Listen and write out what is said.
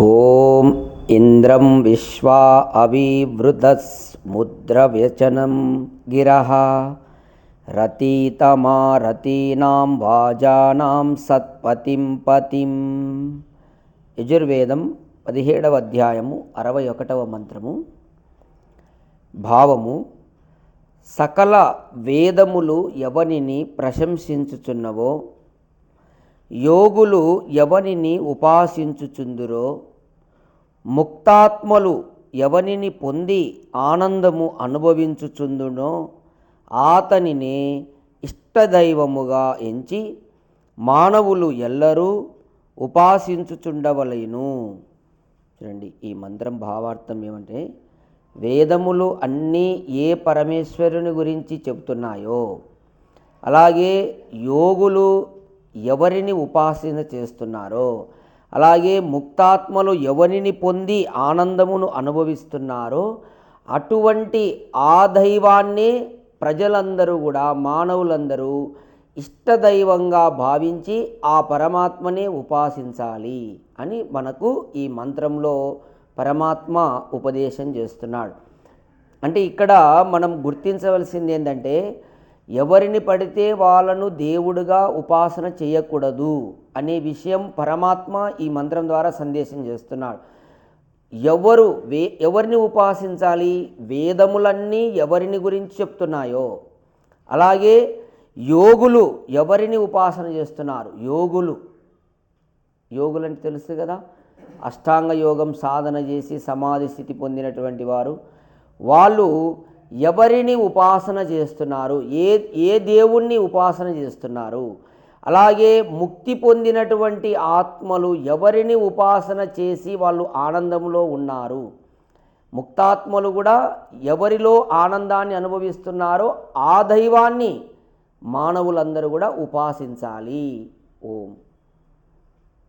ఓం ఇంద్రం విశ్వా అవివృతస్ముద్రవ్యచనం గిర రతీతమారతీనాం వాజానాం సత్పతిం పతిం. యజుర్వేదం పదిహేడవ అధ్యాయము అరవై ఒకటవ మంత్రము. భావము సకల వేదములు ఎవనిని ప్రశంసించుచున్నవో యోగులు ఎవనిని ఉపాసించుచుందురో ముక్తాత్మలు ఎవనిని పొంది ఆనందము అనుభవించుచుందునో ఆతనినే ఇష్టదైవముగా ఎంచి మానవులు ఎల్లరూ ఉపాసించుచుండవలేను. చూడండి ఈ మంత్రం భావార్థం ఏమంటే వేదములు అన్నీ ఏ పరమేశ్వరుని గురించి చెబుతున్నాయో అలాగే యోగులు ఎవరిని ఉపాసన చేస్తున్నారో అలాగే ముక్తాత్మలు ఎవరిని పొంది ఆనందమును అనుభవిస్తున్నారో అటువంటి ఆ దైవాన్నే ప్రజలందరూ కూడా మానవులందరూ ఇష్టదైవంగా భావించి ఆ పరమాత్మనే ఉపాసించాలి అని మనకు ఈ మంత్రంలో పరమాత్మ ఉపదేశం చేస్తున్నాడు. అంటే ఇక్కడ మనం గుర్తించవలసింది ఏంటంటే ఎవరిని పడితే వాళ్ళను దేవుడుగా ఉపాసన చేయకూడదు అనే విషయం పరమాత్మ ఈ మంత్రం ద్వారా సందేశం చేస్తున్నాడు. ఎవరు వే ఎవరిని ఉపాసించాలి? వేదములన్నీ ఎవరిని గురించి చెప్తున్నాయో? అలాగే యోగులు ఎవరిని ఉపాసన చేస్తున్నారు? యోగులు. యోగులంటే తెలుసు కదా? అష్టాంగ యోగం సాధన చేసి సమాధి స్థితి పొందినటువంటి వారు. వాళ్ళు ఎవరిని ఉపాసన చేస్తున్నారు? ఏ ఏ దేవుణ్ణి ఉపాసన చేస్తున్నారు? అలాగే ముక్తి పొందినటువంటి ఆత్మలు ఎవరిని ఉపాసన చేసి వాళ్ళు ఆనందంలో ఉన్నారు? ముక్తాత్మలు కూడా ఎవరిలో ఆనందాన్ని అనుభవిస్తున్నారో ఆ దైవాన్ని మానవులందరూ కూడా ఉపాసించాలి. ఓం.